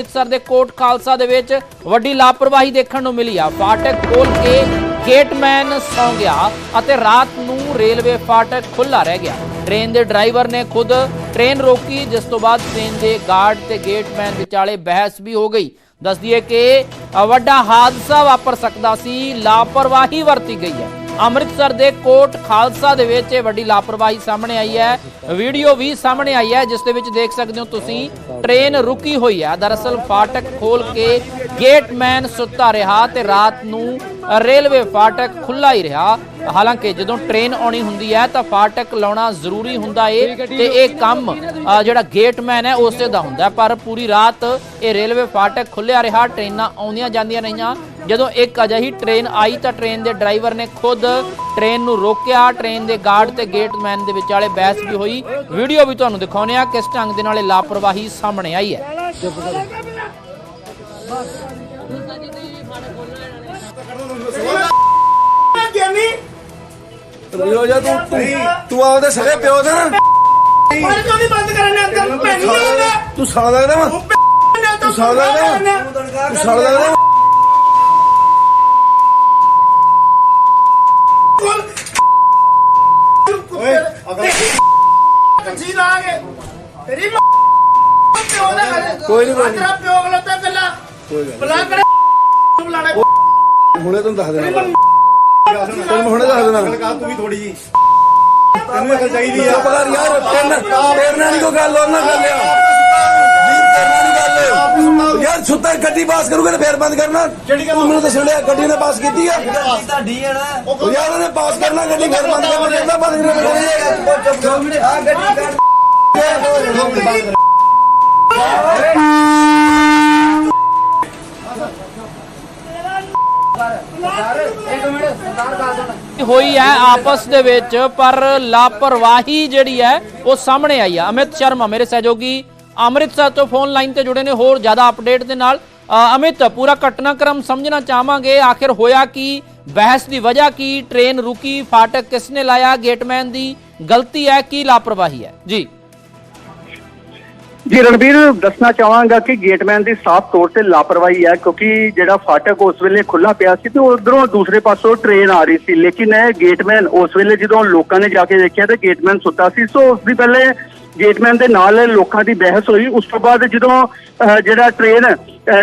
ਅੰਮ੍ਰਿਤਸਰ ਦੇ ਕੋਟ ਖਾਲਸਾ ਦੇ ਵਿੱਚ ਵੱਡੀ ਲਾਪਰਵਾਹੀ ਦੇਖਣ ਨੂੰ ਮਿਲੀ ਆ। ਫਾਟਕ ਖੋਲ ਕੇ ਗੇਟਮੈਨ ਸੌਂ ਗਿਆ ਅਤੇ ਰਾਤ ਨੂੰ ਰੇਲਵੇ ਫਾਟਕ ਖੁੱਲਾ ਰਹਿ ਗਿਆ। ਟ੍ਰੇਨ ਦੇ ਡਰਾਈਵਰ ਨੇ ਖੁਦ ਟ੍ਰੇਨ ਰੋਕੀ, ਜਿਸ ਤੋਂ ਬਾਅਦ ਟ੍ਰੇਨ ਦੇ ਗਾਰਡ ਤੇ ਗੇਟਮੈਨ ਵਿਚਾਲੇ ਬਹਿਸ ਵੀ ਹੋ ਗਈ। ਦੱਸਦੀ ਦਈਏ ਕਿ ਵੱਡਾ ਹਾਦਸਾ ਵਾਪਰ ਸਕਦਾ ਸੀ, ਲਾਪਰਵਾਹੀ ਵਰਤੀ ਗਈ ਹੈ। ਅੰਮ੍ਰਿਤਸਰ ਦੇ ਕੋਟ ਖਾਲਸਾ ਦੇ ਵਿੱਚ ਇਹ ਵੱਡੀ ਲਾਪਰਵਾਹੀ ਸਾਹਮਣੇ ਆਈ ਹੈ। ਵੀਡੀਓ ਵੀ ਸਾਹਮਣੇ ਆਈ ਹੈ, ਜਿਸ ਦੇ ਵਿੱਚ ਦੇਖ ਸਕਦੇ ਹੋ ਤੁਸੀਂ, ਟ੍ਰੇਨ ਰੁਕੀ ਹੋਈ ਹੈ। ਦਰਅਸਲ ਫਾਟਕ ਖੋਲ ਕੇ ਗੇਟਮੈਨ ਸੁੱਤਾ ਰਿਹਾ ਤੇ ਰਾਤ ਨੂੰ ਰੇਲਵੇ ਫਾਟਕ ਖੁੱਲਾ ਹੀ ਰਿਹਾ। ਹਾਲਾਂਕਿ ਜਦੋਂ ਟ੍ਰੇਨ ਆਉਣੀ ਹੁੰਦੀ ਹੈ ਤਾਂ ਫਾਟਕ ਲਾਉਣਾ ਜ਼ਰੂਰੀ ਹੁੰਦਾ ਏ ਤੇ ਇਹ ਕੰਮ ਜਿਹੜਾ ਗੇਟਮੈਨ ਹੈ, ਉਸੇ ਦਾ ਹੁੰਦਾ ਪਰ ਪੂਰੀ ਰਾਤ ਇਹ ਰੇਲਵੇ ਫਾਟਕ ਖੁੱਲਿਆ ਰਿਹਾ, ਟ੍ਰੇਨਾਂ ਆਉਂਦੀਆਂ ਜਾਂਦੀਆਂ ਰਹੀਆਂ। ਜਦੋਂ ਇੱਕ ਅਜਿਹੀ ਟ੍ਰੇਨ ਆਈ ਤਾਂ ਟ੍ਰੇਨ ਦੇ ਡਰਾਈਵਰ ਨੇ ਖੁਦ ਟ੍ਰੇਨ ਨੂੰ ਰੋਕਿਆ। ਟ੍ਰੇਨ ਦੇ ਗਾਰਡ ਤੇ ਗੇਟਮੈਨ ਦੇ ਵਿਚਾਲੇ ਬਹਿਸ ਵੀ ਹੋਈ। ਵੀਡੀਓ ਵੀ ਤੁਹਾਨੂੰ ਦਿਖਾਉਂਦੇ ਆ ਕਿਸ ਢੰਗ ਦੇ ਨਾਲ ਇਹ ਲਾਪਰਵਾਹੀ ਸਾਹਮਣੇ ਆਈ ਹੈ। ਗਿਆਨੀ ਜਾ ਤੂੰ ਤੂੰ- ਆਪਦੇ ਸਗੇ ਪਿਓ ਦਾ ਨਾ ਪਰ ਕਿਉਂ ਨਹੀਂ ਬੰਦ ਕਰਨਾ ਅੰਦਰ ਭੈਣੀ ਤੂੰ ਸਾਲਾ ਲੱਗਦਾ ਵਾ। ਤੂੰ ਸਾਲਾ ਲੱਗਦਾ ਤੂੰ ਸਾਲਾ ਲੱਗਦਾ ਕੋਈ ਨੀ, ਕੋਈ ਨੀ। ਤੇਰਾ ਪਿਓ ਗਲਤਾ ਗੱਲਾਂ ਬਲਾ ਕਰ ਬੁਲਾਣਾ ਹੁਣੇ ਤੈਨੂੰ ਦੱਸ ਦੇਣਾ। ਤੈਨੂੰ ਮੈਂ ਹੁਣੇ ਦੱਸ ਦੇਣਾ। ਕਾ ਤੂੰ ਵੀ ਥੋੜੀ ਜੀ ਤੈਨੂੰ ਅਕਲ ਚਾਹੀਦੀ ਆ। ਪਤਾ ਨੀ ਯਾਰ ਤੇਰੇ ਨਾਲ ਤੇਰੇ ਨਾਲ ਨਹੀਂ ਕੋਈ ਗੱਲ ਹੋਰ ਨਾ ਗੱਲ ਆ ਵੀਰ ਤੇਰੇ ਨਾਲ ਨਹੀਂ ਗੱਲ। ਯਾਰ ਸੁੱਤਾ ਗੱਡੀ ਪਾਸ ਕਰੂਗਾ ਤੇ ਫੇਰ ਬੰਦ ਕਰਨਾ। ਗੱਲ? ਤੂੰ ਮੈਨੂੰ ਦੱਸਣ ਲਿਆ ਗੱਡੀ ਨੇ ਪਾਸ ਕੀਤੀ ਆ? ਤੁਹਾਡੀ ਹੈ ਨਾ। ਉਹ ਯਾਰ ਉਹਨੇ ਪਾਸ ਕਰਨਾ ਗੱਡੀ ਫੇਰ ਬੰਦ ਕਰਨਾ ਕਹਿੰਦਾ ਬੰਦ ਕਰਨਾ। ਆ ਗੱਡੀ ਕੱਢ ਹੋਈ ਹੈ ਆਪਸ ਦੇ ਵਿੱਚ, ਪਰ ਲਾਪਰਵਾਹੀ ਜਿਹੜੀ ਹੈ ਉਹ ਸਾਹਮਣੇ ਆਈ ਹੈ ਅਮਿਤ ਸ਼ਰਮਾ ਮੇਰੇ ਸਹਿਯੋਗੀ ਅੰਮ੍ਰਿਤਸਰ ਤੋਂ ਫੋਨ ਲਾਈਨ ਤੇ ਜੁੜੇ ਨੇ, ਹੋਰ ਜ਼ਿਆਦਾ ਅਪਡੇਟ ਦੇ ਨਾਲ। ਅਮਿਤ, ਪੂਰਾ ਘਟਨਾਕ੍ਰਮ ਸਮਝਣਾ ਚਾਹਾਂਗੇ। ਆਖਿਰ ਹੋਇਆ ਕੀ? ਬਹਿਸ ਦੀ ਵਜ੍ਹਾ ਕੀ? ਟ੍ਰੇਨ ਰੁਕੀ, ਫਾਟਕ ਕਿਸ ਨੇ ਲਾਇਆ ਗੇਟਮੈਨ ਦੀ ਗਲਤੀ ਹੈ ਕੀ? ਲਾਪਰਵਾਹੀ ਹੈ। ਜੀ। ਜੀ ਰਣਬੀਰ ਦੱਸਣਾ ਚਾਹਾਂਗਾ ਕਿ ਗੇਟਮੈਨ ਦੀ ਸਾਫ਼ ਤੌਰ ਤੇ ਲਾਪਰਵਾਹੀ ਹੈ ਕਿਉਂਕਿ ਜਿਹੜਾ ਫਾਟਕ ਉਸ ਵੇਲੇ ਖੁੱਲਾ ਪਿਆ ਸੀ ਤੇ ਉਧਰੋਂ ਦੂਸਰੇ ਪਾਸੋਂ ਟ੍ਰੇਨ ਆ ਰਹੀ ਸੀ। ਲੇਕਿਨ ਇਹ ਗੇਟਮੈਨ ਉਸ ਵੇਲੇ ਜਦੋਂ ਲੋਕਾਂ ਨੇ ਜਾ ਕੇ ਦੇਖਿਆ ਤੇ ਗੇਟਮੈਨ ਸੁੱਤਾ ਸੀ। ਸੋ ਉਸ ਦੀ ਪਹਿਲੇ ਗੇਟਮੈਨ ਦੇ ਨਾਲ ਲੋਕਾਂ ਦੀ ਬਹਿਸ ਹੋਈ। ਉਸ ਤੋਂ ਬਾਅਦ ਜਦੋਂ ਅਹ, ਜਿਹੜਾ ਟ੍ਰੇਨ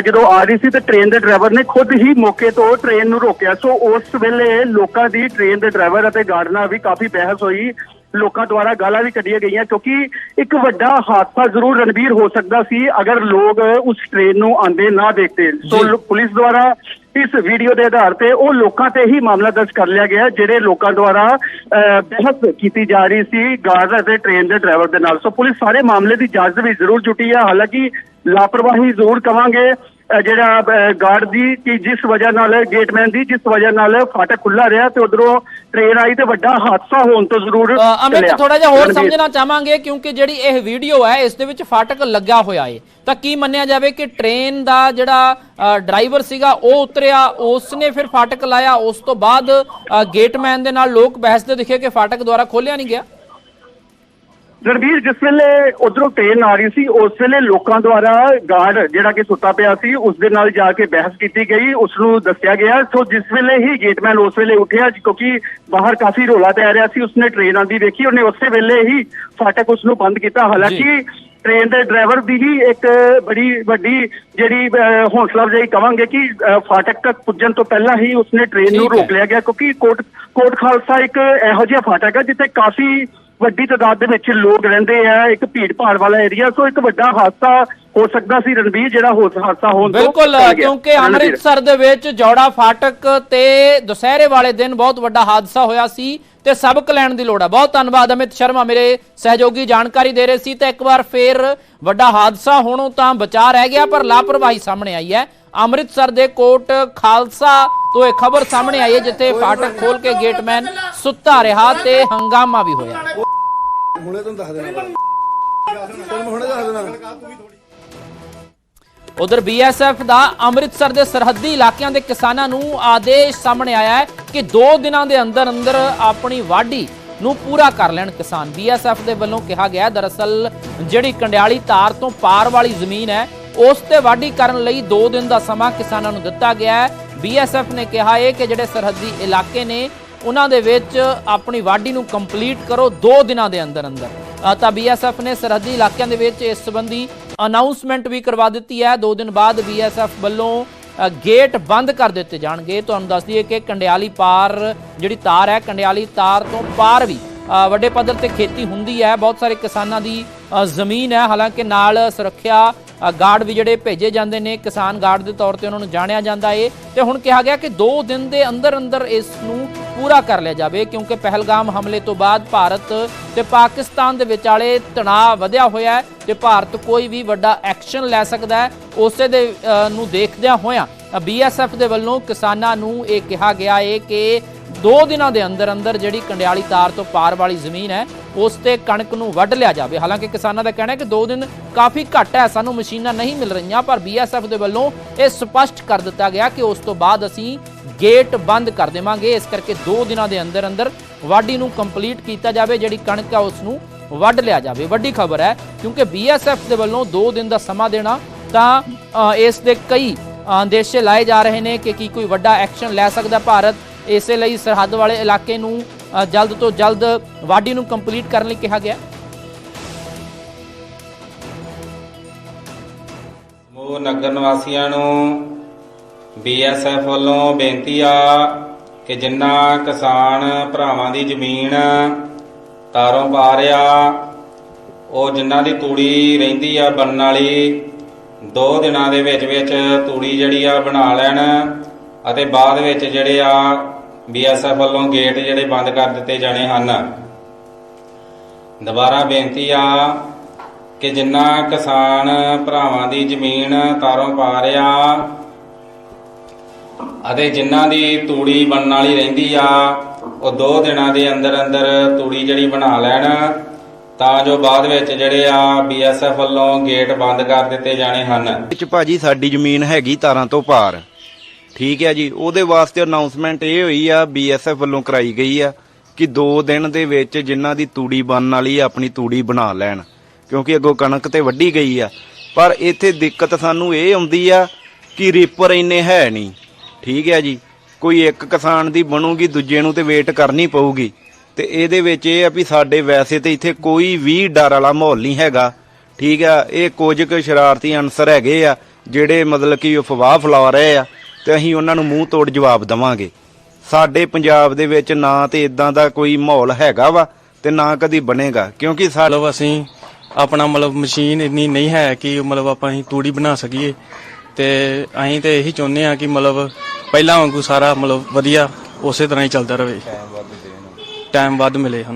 ਜਦੋਂ ਆ ਰਹੀ ਸੀ ਤੇ ਟ੍ਰੇਨ ਦੇ ਡਰਾਈਵਰ ਨੇ ਖੁਦ ਹੀ ਮੌਕੇ ਤੋਂ ਟ੍ਰੇਨ ਨੂੰ ਰੋਕਿਆ। ਸੋ ਉਸ ਵੇਲੇ ਲੋਕਾਂ ਦੀ ਟ੍ਰੇਨ ਦੇ ਡਰਾਈਵਰ ਅਤੇ ਗਾਰਡ ਨਾਲ ਵੀ ਕਾਫੀ ਬਹਿਸ ਹੋਈ। ਲੋਕਾਂ ਦੁਆਰਾ ਗਾਲਾਂ ਵੀ ਕੱਢੀਆਂ ਗਈਆਂ ਕਿਉਂਕਿ ਇੱਕ ਵੱਡਾ ਹਾਦਸਾ ਜ਼ਰੂਰ ਰਣਵੀਰ ਹੋ ਸਕਦਾ ਸੀ ਅਗਰ ਲੋਕ ਉਸ ਟ੍ਰੇਨ ਨੂੰ ਆਂਦੇ ਨਾ ਦੇਖਦੇ। ਸੋ ਪੁਲਿਸ ਦੁਆਰਾ ਇਸ ਵੀਡੀਓ ਦੇ ਆਧਾਰ ਤੇ ਉਹ ਲੋਕਾਂ ਤੇ ਹੀ ਮਾਮਲਾ ਦਰਜ ਕਰ ਲਿਆ ਗਿਆ ਜਿਹੜੇ ਲੋਕਾਂ ਦੁਆਰਾ ਬਹਿਸ ਕੀਤੀ ਜਾ ਰਹੀ ਸੀ ਗਾਰਡ ਅਤੇ ਟ੍ਰੇਨ ਦੇ ਡਰਾਈਵਰ ਦੇ ਨਾਲ। ਸੋ ਪੁਲਿਸ ਸਾਰੇ ਮਾਮਲੇ ਦੀ ਜਾਂਚ ਦੇ ਵਿੱਚ ਜ਼ਰੂਰ ਜੁਟੀ ਹੈ ਹਾਲਾਂਕਿ ਲਾਪਰਵਾਹੀ ਜ਼ਰੂਰ ਕਵਾਂਗੇ। ਜਿਹੜਾ ਗਾਰਡ ਦੀ ਕਿ ਜਿਸ ਵਜ੍ਹਾ ਨਾਲ ਗੇਟਮੈਨ ਦੀ ਜਿਸ ਵਜ੍ਹਾ ਨਾਲ ਫਾਟਕ ਖੁੱਲਾ ਰਿਹਾ ਤੇ ਉਧਰੋਂ ਟ੍ਰੇਨ ਆਈ ਤੇ ਵੱਡਾ ਹਾਦਸਾ ਹੋਣ ਤੋਂ ਜ਼ਰੂਰ ਅਮਿਤ। ਥੋੜਾ ਜਿਹਾ ਹੋਰ। ਸਮਝਣਾ ਚਾਹਾਂਗੇ ਕਿਉਂਕਿ ਜਿਹੜੀ ਇਹ ਵੀਡੀਓ ਹੈ ਇਸ ਦੇ ਵਿੱਚ ਫਾਟਕ ਲੱਗਿਆ ਹੋਇਆ ਏ ਤਾਂ ਕੀ ਮੰਨਿਆ ਜਾਵੇ ਕਿ ਟ੍ਰੇਨ ਦਾ ਜਿਹੜਾ ਡਰਾਈਵਰ ਸੀਗਾ ਉਹ ਉਤਰਿਆ ਉਸ ਨੇ ਫਿਰ ਫਾਟਕ ਲਾਇਆ ਉਸ ਤੋਂ ਬਾਅਦ ਗੇਟਮੈਨ ਦੇ ਨਾਲ ਲੋਕ ਬਹਿਸਦੇ ਦਿਖੇ ਕਿ ਫਾਟਕ ਦੁਆਰਾ ਖੋਲਿਆ ਨਹੀਂ ਗਿਆ ਰਣਬੀਰ ਜਿਸ ਵੇਲੇ ਉਧਰੋਂ ਟ੍ਰੇਨ ਆ ਰਹੀ ਸੀ ਉਸ ਵੇਲੇ ਲੋਕਾਂ ਦੁਆਰਾ ਗਾਰਡ ਜਿਹੜਾ ਕਿ ਸੁੱਤਾ ਪਿਆ ਸੀ ਉਸ ਦੇ ਨਾਲ ਜਾ ਕੇ ਬਹਿਸ ਕੀਤੀ ਗਈ ਉਸ ਨੂੰ ਦੱਸਿਆ ਗਿਆ। ਸੋ ਜਿਸ ਵੇਲੇ ਹੀ ਗੇਟਮੈਨ ਉਸ ਵੇਲੇ ਉੱਠਿਆ ਕਿਉਂਕਿ ਬਾਹਰ ਕਾਫੀ ਰੋਲਾ ਪੈ ਰਿਹਾ ਸੀ ਉਸਨੇ ਟ੍ਰੇਨ ਆਂਦੀ ਵੇਖੀ ਉਹਨੇ ਉਸੇ ਵੇਲੇ ਹੀ ਫਾਟਕ ਉਸ ਨੂੰ ਬੰਦ ਕੀਤਾ। ਹਾਲਾਂਕਿ ਟ੍ਰੇਨ ਦੇ ਡਰਾਈਵਰ ਦੀ ਵੀ ਇੱਕ ਬੜੀ ਵੱਡੀ ਜਿਹੜੀ ਹੌਸਲਾ ਅਫਜ਼ਾਈ ਕਵਾਂਗੇ ਕਿ ਫਾਟਕ ਤੱਕ ਪੁੱਜਣ ਤੋਂ ਪਹਿਲਾਂ ਹੀ ਉਸਨੇ ਟ੍ਰੇਨ ਨੂੰ ਹੈ। ਰੋਕ ਲਿਆ ਗਿਆ ਕਿਉਂਕਿ ਕੋਟ ਕੋਟ ਖਾਲਸਾ ਇੱਕ ਇਹੋ ਜਿਹਾ ਫਾਟਕ ਹੈ ਜਿੱਥੇ ਕਾਫੀ ਵੱਡੀ ਤਾਦਾਦ ਦੇ ਵਿੱਚ ਲੋਕ ਰਹਿੰਦੇ ਆ ਇੱਕ ਭੀੜ ਭਾੜ ਵਾਲਾ ਏਰੀਆ ਸੋ ਇੱਕ ਵੱਡਾ ਹਾਦਸਾ ਹੋ ਸਕਦਾ ਸੀ ਰਣਬੀਰ ਜਿਹੜਾ ਹੋ ਹਾਦਸਾ ਹੋਣ ਤੋਂ ਬਿਲਕੁਲ। ਕਿਉਂਕਿ। ਅੰਮ੍ਰਿਤਸਰ ਦੇ ਵਿੱਚ ਜੌੜਾ ਫਾਟਕ ਤੇ ਦੁਸਹਿਰੇ ਵਾਲੇ ਦਿਨ ਬਹੁਤ ਵੱਡਾ ਹਾਦਸਾ ਹੋਇਆ ਸੀ ਤੇ ਸਬਕ ਲੈਣ ਦੀ ਲੋੜ ਹੈ ਬਹੁਤ ਧੰਨਵਾਦ ਅਮਿਤ ਸ਼ਰਮਾ ਮੇਰੇ ਸਹਿਯੋਗੀ ਜਾਣਕਾਰੀ ਦੇ ਰਹੇ ਸੀ ਤੇ ਇੱਕ ਵਾਰ ਫੇਰ ਵੱਡਾ ਹਾਦਸਾ ਹੋਣੋਂ ਤਾਂ ਬਚਾ ਰਹਿ ਗਿਆ ਪਰ ਲਾਪਰਵਾਹੀ ਸਾਹਮਣੇ ਆਈ ਹੈ ਅੰਮ੍ਰਿਤਸਰ ਦੇ ਕੋਟ ਖਾਲਸਾ ਤੋਂ ਇਹ ਖਬਰ ਸਾਹਮਣੇ ਆਈ ਹੈ ਜਿੱਥੇ ਫਾਟਕ ਖੋਲ ਕੇ ਗੇਟਮੈਨ ਸੁੱਤਾ ਰਿਹਾ ਤੇ ਹੰਗਾਮਾ ਵੀ ਹੋਇਆ ਹੁਣੇ ਤੈਨੂੰ ਦੱਸ ਦੇਣਾ ਤੈਨੂੰ ਹੁਣੇ ਦੱਸ ਦੇਣਾ ਉਧਰ ਬੀਐਸਐਫ ਦਾ ਅੰਮ੍ਰਿਤਸਰ ਦੇ ਸਰਹੱਦੀ ਇਲਾਕਿਆਂ ਦੇ ਕਿਸਾਨਾਂ ਨੂੰ ਆਦੇਸ਼ ਸਾਹਮਣੇ ਆਇਆ ਹੈ ਕਿ 2 ਦਿਨਾਂ ਦੇ ਅੰਦਰ ਅੰਦਰ ਆਪਣੀ ਵਾਢੀ ਨੂੰ ਪੂਰਾ ਕਰ ਲੈਣ ਕਿਸਾਨ। ਬੀਐਸਐਫ ਦੇ ਵੱਲੋਂ ਕਿਹਾ ਗਿਆ ਦਰਅਸਲ ਜਿਹੜੀ ਕੰਡਿਆਲੀ ਤਾਰ ਤੋਂ ਪਾਰ ਵਾਲੀ ਜ਼ਮੀਨ ਹੈ, ਉਸ ਤੇ ਵਾਢੀ ਕਰਨ ਲਈ 2 ਦਿਨ ਦਾ ਸਮਾਂ ਕਿਸਾਨਾਂ ਨੂੰ ਦਿੱਤਾ ਗਿਆ ਹੈ। ਬੀਐਸਐਫ ਨੇ ਕਿਹਾ ਹੈ ਕਿ ਜਿਹੜੇ ਸਰਹੱਦੀ ਇਲਾਕੇ ਨੇ ਉਹਨਾਂ ਦੇ ਵਿੱਚ ਆਪਣੀ ਵਾਢੀ ਨੂੰ ਕੰਪਲੀਟ ਕਰੋ 2 ਦਿਨਾਂ ਦੇ ਅੰਦਰ ਅੰਦਰ। ਅ, ਤਾਂ ਬੀਐਸਐਫ ਨੇ ਸਰਹੱਦੀ ਇਲਾਕਿਆਂ ਦੇ ਵਿੱਚ ਇਸ ਸੰਬੰਧੀ ਅਨਾਉਂਸਮੈਂਟ ਵੀ ਕਰਵਾ ਦਿੱਤੀ ਹੈ। 2 ਦਿਨ ਬਾਅਦ ਬੀਐਸਐਫ ਵੱਲੋਂ ਗੇਟ ਬੰਦ ਕਰ ਦਿੱਤੇ ਜਾਣਗੇ। ਤੁਹਾਨੂੰ ਦੱਸ ਦਈਏ ਕਿ ਕੰਡਿਆਲੀ ਪਾਰ ਜਿਹੜੀ ਤਾਰ ਹੈ ਕੰਡਿਆਲੀ ਤਾਰ ਤੋਂ ਪਾਰ ਵੀ ਵੱਡੇ ਪੱਧਰ ਤੇ ਖੇਤੀ ਹੁੰਦੀ ਹੈ। ਬਹੁਤ ਸਾਰੇ ਕਿਸਾਨਾਂ ਦੀ ਜ਼ਮੀਨ ਹੈ। ਹਾਲਾਂਕਿ ਨਾਲ ਸੁਰੱਖਿਆ ਗਾਰਡ ਵੀ ਜਿਹੜੇ ਭੇਜੇ ਜਾਂਦੇ ਨੇ, ਕਿਸਾਨ ਗਾਰਡ ਦੇ ਤੌਰ ਤੇ ਉਹਨਾਂ ਨੂੰ ਜਾਣਿਆ ਜਾਂਦਾ ਏ। ਤੇ ਹੁਣ ਕਿਹਾ ਗਿਆ ਕਿ 2 ਦਿਨ ਦੇ ਅੰਦਰ ਅੰਦਰ ਇਸ ਨੂੰ ਪੂਰਾ ਕਰ ਲਿਆ ਜਾਵੇ, ਕਿਉਂਕਿ ਪਹਿਲਗਾਮ ਹਮਲੇ ਤੋਂ ਬਾਅਦ ਭਾਰਤ ਤੇ ਪਾਕਿਸਤਾਨ ਦੇ ਵਿਚਾਲੇ ਤਣਾਅ ਵਧਿਆ ਹੋਇਆ ਹੈ ਤੇ ਭਾਰਤ ਕੋਈ ਵੀ ਵੱਡਾ ਐਕਸ਼ਨ ਲੈ ਸਕਦਾ ਹੈ, ਉਸੇ ਦੇ ਨੂੰ ਦੇਖਦਿਆਂ ਹੋਇਆਂ ਬੀਐਸਐਫ ਦੇ ਵੱਲੋਂ ਕਿਸਾਨਾਂ ਨੂੰ ਇਹ ਕਿਹਾ ਗਿਆ ਏ ਕਿ 2 ਦਿਨਾਂ ਦੇ ਅੰਦਰ ਅੰਦਰ ਜਿਹੜੀ ਕੰਡਿਆਲੀ ਤਾਰ ਤੋਂ ਪਾਰ ਵਾਲੀ ਜ਼ਮੀਨ ਹੈ, ਉਸ ਤੇ ਕਣਕ ਨੂੰ ਵੱਢ ਲਿਆ ਜਾਵੇ। ਹਾਲਾਂਕਿ ਕਿਸਾਨਾਂ ਦਾ ਕਹਿਣਾ ਹੈ ਕਿ 2 ਦਿਨ ਕਾਫੀ ਘੱਟ ਹੈ, ਸਾਨੂੰ ਮਸ਼ੀਨਾਂ ਨਹੀਂ ਮਿਲ ਰਹੀਆਂ, ਪਰ ਬੀਐਸਐਫ ਦੇ ਵੱਲੋਂ ਇਹ ਸਪਸ਼ਟ ਕਰ ਦਿੱਤਾ ਗਿਆ ਕਿ ਉਸ ਤੋਂ ਬਾਅਦ ਅਸੀਂ ਗੇਟ ਬੰਦ ਕਰ ਦੇਵਾਂਗੇ। ਇਸ ਕਰਕੇ 2 ਦਿਨਾਂ ਦੇ ਅੰਦਰ ਅੰਦਰ ਵਾਢੀ ਨੂੰ ਕੰਪਲੀਟ ਕੀਤਾ ਜਾਵੇ, ਜਿਹੜੀ ਕਣਕ ਹੈ, ਉਸ ਨੂੰ ਵੱਢ ਲਿਆ ਜਾਵੇ। ਵੱਡੀ ਖਬਰ ਹੈ, ਕਿਉਂਕਿ ਬੀਐਸਐਫ ਦੇ ਵੱਲੋਂ 2 ਦਿਨ ਦਾ ਸਮਾਂ ਦੇਣਾ ਤਾਂ ਇਸ ਦੇ ਕਈ ਅੰਦੇਸ਼ੇ ਲਾਏ ਜਾ ਰਹੇ ਨੇ ਕਿ ਕੀ ਕੋਈ ਵੱਡਾ ਐਕਸ਼ਨ ਲੈ ਸਕਦਾ ਭਾਰਤ। ਇਸੇ ਲਈ ਸਰਹੱਦ ਵਾਲੇ ਇਲਾਕੇ ਨੂੰ ਜਲਦ ਤੋਂ ਜਲਦ ਵਾਢੀ ਨੂੰ ਕੰਪਲੀਟ ਕਰਨ ਲਈ ਕਿਹਾ ਗਿਆ। ਸਮੂਹ ਨਗਰ ਨਿਵਾਸੀਆਂ ਨੂੰ ਬੀਐਸਐਫ ਵੱਲੋਂ ਬੇਨਤੀ ਆ ਕਿ ਜਿੰਨਾ ਕਿਸਾਨ ਭਰਾਵਾਂ ਦੀ ਜ਼ਮੀਨ ਤਾਰੋਂ ਪਾ ਆ ਉਹ ਜਿਨ੍ਹਾਂ ਦੀ ਤੂੜੀ ਰਹਿੰਦੀ ਆ ਬਣਨ ਵਾਲੀ, ਦੋ ਦਿਨਾਂ ਦੇ ਵਿੱਚ ਵਿੱਚ ਤੂੜੀ ਜਿਹੜੀ ਆ ਬਣਾ ਲੈਣ ਅਤੇ ਬਾਅਦ ਵਿੱਚ ਜਿਹੜੇ ਆ ਬੀਐਸਐਫ ਵੱਲੋਂ ਗੇਟ ਜਿਹੜੇ ਬੰਦ ਕਰ ਦਿੱਤੇ ਜਾਣੇ ਹਨ। ਦੁਬਾਰਾ ਬੇਨਤੀ ਆ ਕਿ ਜਿੰਨਾ ਕਿਸਾਨ ਭਰਾਵਾਂ ਦੀ ਜ਼ਮੀਨ ਤਾਰੋਂ ਪਾ ਰਿਆ ਅਤੇ ਜਿਨ੍ਹਾਂ ਦੀ ਤੂੜੀ ਬਣਨ ਵਾਲੀ ਰਹਿੰਦੀ ਆ, ਉਹ ਦੋ ਦਿਨਾਂ ਦੇ ਅੰਦਰ ਅੰਦਰ ਤੂੜੀ ਜਿਹੜੀ ਬਣਾ ਲੈਣ। ਤਾਂ ਜੋ ਬਾਅਦ ਵਿੱਚ ਜਿਹੜੇ ਆ ਬੀਐਸਐਫ ਵੱਲੋਂ ਗੇਟ ਬੰਦ ਕਰ ਦਿੱਤੇ ਜਾਣੇ ਹਨ। ਵਿੱਚ ਭਾਜੀ ਸਾਡੀ ਜ਼ਮੀਨ ਹੈਗੀ ਤਾਰਾਂ ਤੋਂ ਪਾਰ। ਠੀਕ ਹੈ ਜੀ। ਉਹਦੇ ਵਾਸਤੇ ਅਨਾਉਂਸਮੈਂਟ ਇਹ ਹੋਈ ਆ ਬੀਐਸਐਫ ਵੱਲੋਂ ਕਰਾਈ ਗਈ ਆ ਕਿ 2 ਦਿਨ ਦੇ ਵਿੱਚ ਜਿਨ੍ਹਾਂ ਦੀ ਤੂੜੀ ਬਣਨ ਵਾਲੀ ਆ, ਆਪਣੀ ਤੂੜੀ ਬਣਾ ਲੈਣ। ਕਿਉਂਕਿ ਅੱਗੋਂ ਕਣਕ ਤੇ ਵੱਢੀ ਗਈ ਆ। ਪਰ ਇੱਥੇ ਦਿੱਕਤ ਸਾਨੂੰ ਇਹ ਆਉਂਦੀ ਆ ਕਿ ਰੀਪਰ ਇੰਨੇ ਹੈ ਨਹੀਂ। ਠੀਕ ਹੈ ਜੀ। ਕੋਈ ਇੱਕ ਕਿਸਾਨ ਦੀ ਬਣੂਗੀ, ਦੂਜੇ ਨੂੰ ਤੇ ਵੇਟ ਕਰਨੀ ਪਊਗੀ। ਤੇ ਇਹਦੇ ਵਿੱਚ ਇਹ ਆ ਵੀ ਸਾਡੇ ਵੈਸੇ ਤੇ ਇੱਥੇ ਕੋਈ ਵੀ ਡਰ ਵਾਲਾ ਮਾਹੌਲ ਨਹੀਂ ਹੈਗਾ। ਠੀਕ ਆ। ਇਹ ਕੁਝ ਕੁ ਸ਼ਰਾਰਤੀ ਅਨਸਰ ਹੈਗੇ ਆ, ਜਿਹੜੇ ਮਤਲਬ ਕਿ ਅਫਵਾਹ ਫੈਲਾ ਰਹੇ ਆ। ਤੇ ਅਸੀਂ ਉਹਨਾਂ ਨੂੰ ਮੂੰਹ ਤੋੜ ਜਵਾਬ ਦਵਾਂਗੇ। ਸਾਡੇ ਪੰਜਾਬ ਦੇ ਵਿੱਚ ਨਾ ਤੇ ਇਦਾਂ ਦਾ ਕੋਈ ਮਾਹੌਲ ਹੈਗਾ ਵਾ ਤੇ ਨਾ ਕਦੀ ਬਣੇਗਾ ਕਿਉਂਕਿ ਸਾਡੇ ਮਤਲਬ ਅਸੀਂ ਆਪਣਾ ਮਤਲਬ ਮਸ਼ੀਨ ਇੰਨੀ ਨਹੀਂ ਹੈ ਕਿ ਮਤਲਬ ਆਪਾਂ ਅਸੀਂ ਤੂੜੀ ਬਣਾ ਸਕੀਏ। ਤੇ ਅਸੀਂ ਤੇ ਇਹੀ ਚਾਹੁੰਦੇ ਆ ਕਿ ਮਤਲਬ ਪਹਿਲਾਂ ਵਾਂਗੂ ਸਾਰਾ ਮਤਲਬ ਵਧੀਆ ਉਸੇ ਤਰ੍ਹਾਂ ਹੀ ਚੱਲਦਾ ਰਹੇ। ਟਾਈਮ ਵੱਧ ਮਿਲੇ ਸਾਨੂੰ।